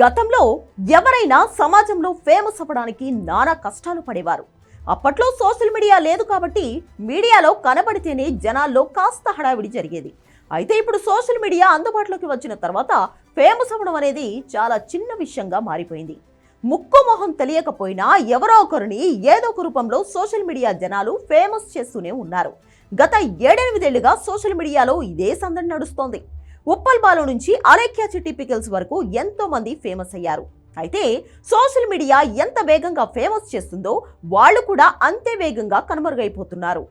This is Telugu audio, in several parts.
గతంలో ఎవరైనా సమాజంలో ఫేమస్ అవ్వడానికి నానా కష్టాలు పడేవారు. అప్పట్లో సోషల్ మీడియా లేదు కాబట్టి మీడియాలో కనబడితేనే జనాల్లో కాస్త హడావిడి జరిగేది. అయితే ఇప్పుడు సోషల్ మీడియా అందుబాటులోకి వచ్చిన తర్వాత ఫేమస్ అవ్వడం అనేది చాలా చిన్న విషయంగా మారిపోయింది. ముక్కు మొహం తెలియకపోయినా ఎవరో ఒకరిని ఏదో ఒక రూపంలో సోషల్ మీడియా జనాలు ఫేమస్ చేస్తూనే ఉన్నారు. గత ఏడెనిమిదేళ్ళుగా సోషల్ మీడియాలో ఇదే సందడి నడుస్తోంది. ఉప్పల్బాలు నుంచి అలేఖ్య చిట్టి పికిల్స్ వరకు ఎంతో మంది ఫేమస్ అయ్యారు. అయితే సోషల్ మీడియా ఎంత వేగంగా ఫేమస్ చేస్తుందో వాళ్ళు కూడా అంతే వేగంగా కనుమరుగైపోతున్నారు.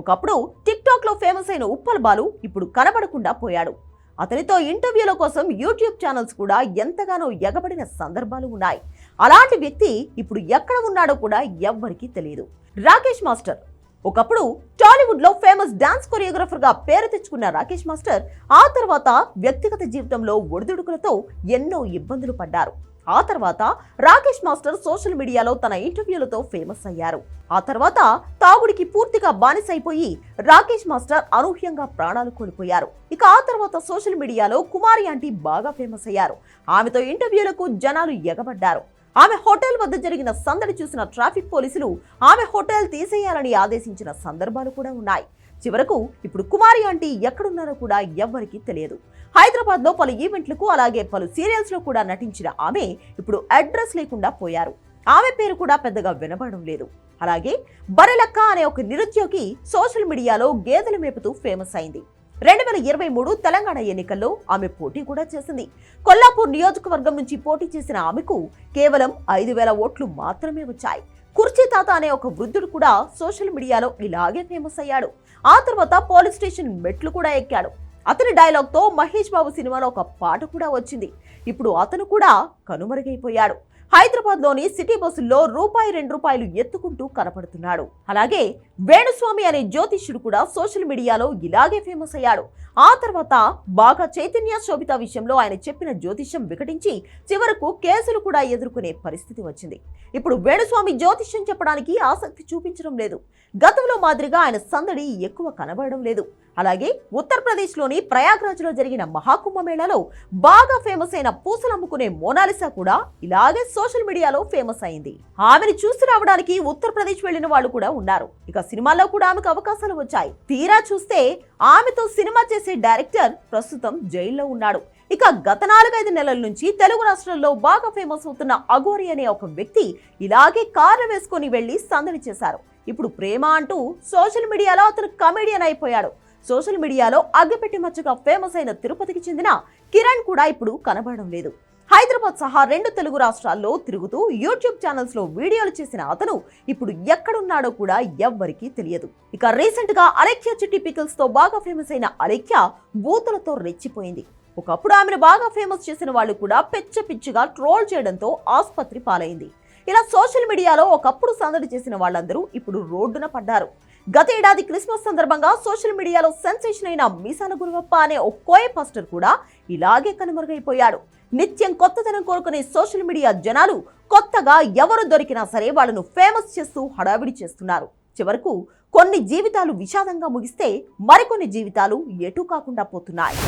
ఒకప్పుడు టిక్టాక్లో ఫేమస్ అయిన ఉప్పల్ బాలు ఇప్పుడు కనబడకుండా పోయాడు. అతనితో ఇంటర్వ్యూల కోసం యూట్యూబ్ ఛానల్స్ కూడా ఎంతగానో ఎగబడిన సందర్భాలు ఉన్నాయి. అలాంటి వ్యక్తి ఇప్పుడు ఎక్కడ ఉన్నాడో కూడా ఎవ్వరికీ తెలియదు. రాకేష్ మాస్టర్ ఒకప్పుడు టాలీవుడ్లో ఫేమస్ డాన్స్ కొరియోగ్రాఫర్గా పేరు తెచ్చుకున్న రాకేష్ మాస్టర్ ఆ తర్వాత వ్యక్తిగత జీవితంలో ఒడిదుడుకులతో ఎన్నో ఇబ్బందులు పడ్డారు. ఆ తర్వాత రాకేష్ మాస్టర్ సోషల్ మీడియాలో తన ఇంటర్వ్యూలతో ఫేమస్ అయ్యారు. ఆ తర్వాత తాగుడికి పూర్తిగా బానిసైపోయి రాకేష్ మాస్టర్ అనూహ్యంగా ప్రాణాలు కోల్పోయారు. ఇక ఆ తర్వాత సోషల్ మీడియాలో కుమారి ఆంటీ బాగా ఫేమస్ అయ్యారు. ఆమెతో ఇంటర్వ్యూలకు జనాలు ఎగబడ్డారు. ఆమె హోటల్ వద్ద జరిగిన సందడి చూసిన ట్రాఫిక్ పోలీసులు ఆమె హోటల్ తీసేయాలని ఆదేశించిన సందర్భాలు కూడా ఉన్నాయి. చివరకు ఇప్పుడు కుమారి ఆంటీ ఎక్కడున్నారో కూడా ఎవ్వరికీ తెలియదు. హైదరాబాద్లో పలు ఈవెంట్లకు అలాగే పలు సీరియల్స్లో కూడా నటించిన ఆమె ఇప్పుడు అడ్రస్ లేకుండా పోయారు. ఆమె పేరు కూడా పెద్దగా వినబడడం లేదు. అలాగే బరెలక్క అనే ఒక నిరుద్యోగి సోషల్ మీడియాలో గేదెలు మేపుతూ ఫేమస్ అయింది. రెండు వేల ఇరవై మూడు తెలంగాణ ఎన్నికల్లో ఆమె పోటీ కూడా చేసింది. కొల్లాపూర్ నియోజకవర్గం నుంచి పోటీ చేసిన ఆమెకు కేవలం ఐదు వేల ఓట్లు మాత్రమే వచ్చాయి. కుర్చీ తాత అనే ఒక వృద్ధుడు కూడా సోషల్ మీడియాలో ఇలాగే ఫేమస్ అయ్యాడు. ఆ తర్వాత పోలీస్ స్టేషన్ మెట్లు కూడా ఎక్కాడు. అతని డైలాగ్తో మహేష్ బాబు సినిమాలో ఒక పాట కూడా వచ్చింది. ఇప్పుడు అతను కూడా కనుమరుగైపోయాడు. హైదరాబాద్లోని సిటీ బస్సుల్లో రూపాయి రెండు రూపాయలు ఎత్తుకుంటూ కనపడుతున్నాడు. అలాగే వేణుస్వామి అనే జ్యోతిష్యుడు కూడా సోషల్ మీడియాలో ఇలాగే ఫేమస్ అయ్యాడు. ఆ తర్వాత బాగా చైతన్య శోభిత విషయంలో ఆయన చెప్పిన జ్యోతిష్యం వికటించి చివరకు కేసులు కూడా ఎదుర్కొనే పరిస్థితి వచ్చింది. ఇప్పుడు వేణుస్వామి జ్యోతిష్యం చెప్పడానికి ఆసక్తి చూపించడం లేదు. గతంలో మాదిరిగా ఆయన సందడి ఎక్కువ కనబడడం లేదు. అలాగే ఉత్తరప్రదేశ్లోని ప్రయాగ్రాజ్లో జరిగిన మహాకుంభమేళాలో బాగా ఫేమస్ అయిన పూసలు అమ్ముకునే మోనాలిసా కూడా ఇలాగే సోషల్ మీడియాలో ఫేమస్ అయింది. ఆమెను చూసి రావడానికి ఉత్తరప్రదేశ్ వెళ్ళిన వాళ్ళు కూడా ఉన్నారు. ఇక సినిమాల్లో కూడా ఆమెకు అవకాశాలు వచ్చాయి. తీరా చూస్తే ఆమెతో సినిమా చేసే డైరెక్టర్ ప్రస్తుతం జైల్లో ఉన్నాడు. ఇక గత నాలుగైదు నెలల నుంచి తెలుగు రాష్ట్రాల్లో బాగా ఫేమస్ అవుతున్న అఘోరి అనే ఒక వ్యక్తి ఇలాగే కార్లు వేసుకొని వెళ్ళి సందడి చేశారు. ఇప్పుడు ప్రేమ అంటూ సోషల్ మీడియాలో అతను కమెడియన్ అయిపోయాడు. సోషల్ మీడియాలో అగ్గిపెట్టి మచ్చగా ఫేమస్ అయిన తిరుపతికి చెందిన కిరణ్ కూడా ఇప్పుడు కనబడడం లేదు. హైదరాబాద్ సహా రెండు తెలుగు రాష్ట్రాల్లో తిరుగుతూ యూట్యూబ్ ఛానల్స్లో వీడియోలు చేసిన అతను ఇప్పుడు ఎక్కడున్నాడో కూడా ఎవ్వరికీ తెలియదు. ఇక రీసెంట్గా అలేఖ్య చిట్టి పికిల్స్తో బాగా ఫేమస్ అయిన అలేఖ్య బూతులతో రెచ్చిపోయింది. ఒకప్పుడు ఆమెను బాగా ఫేమస్ చేసిన వాళ్ళు కూడా పిచ్చ పిచ్చిగా ట్రోల్ చేయడంతో ఆసుపత్రి పాలైంది. ఇలా సోషల్ మీడియాలో ఒకప్పుడు సందడి చేసిన వాళ్ళందరూ ఇప్పుడు రోడ్డున పడ్డారు. గత ఏడాది క్రిస్మస్ సందర్భంగా సోషల్ మీడియాలో సెన్సేషన్ అయిన మీసాల గురువప్ప అనే ఓ కోయ పాస్టర్ కూడా ఇలాగే కనుమరుగైపోయాడు. నిత్యం కొత్తదనం కోరుకునే సోషల్ మీడియా జనాలు కొత్తగా ఎవరు దొరికినా సరే వాళ్ళను ఫేమస్ చేస్తూ హడావిడి చేస్తున్నారు. చివరకు కొన్ని జీవితాలు విషాదంగా ముగిస్తే మరికొన్ని జీవితాలు ఎటు కాకుండా పోతున్నాయి.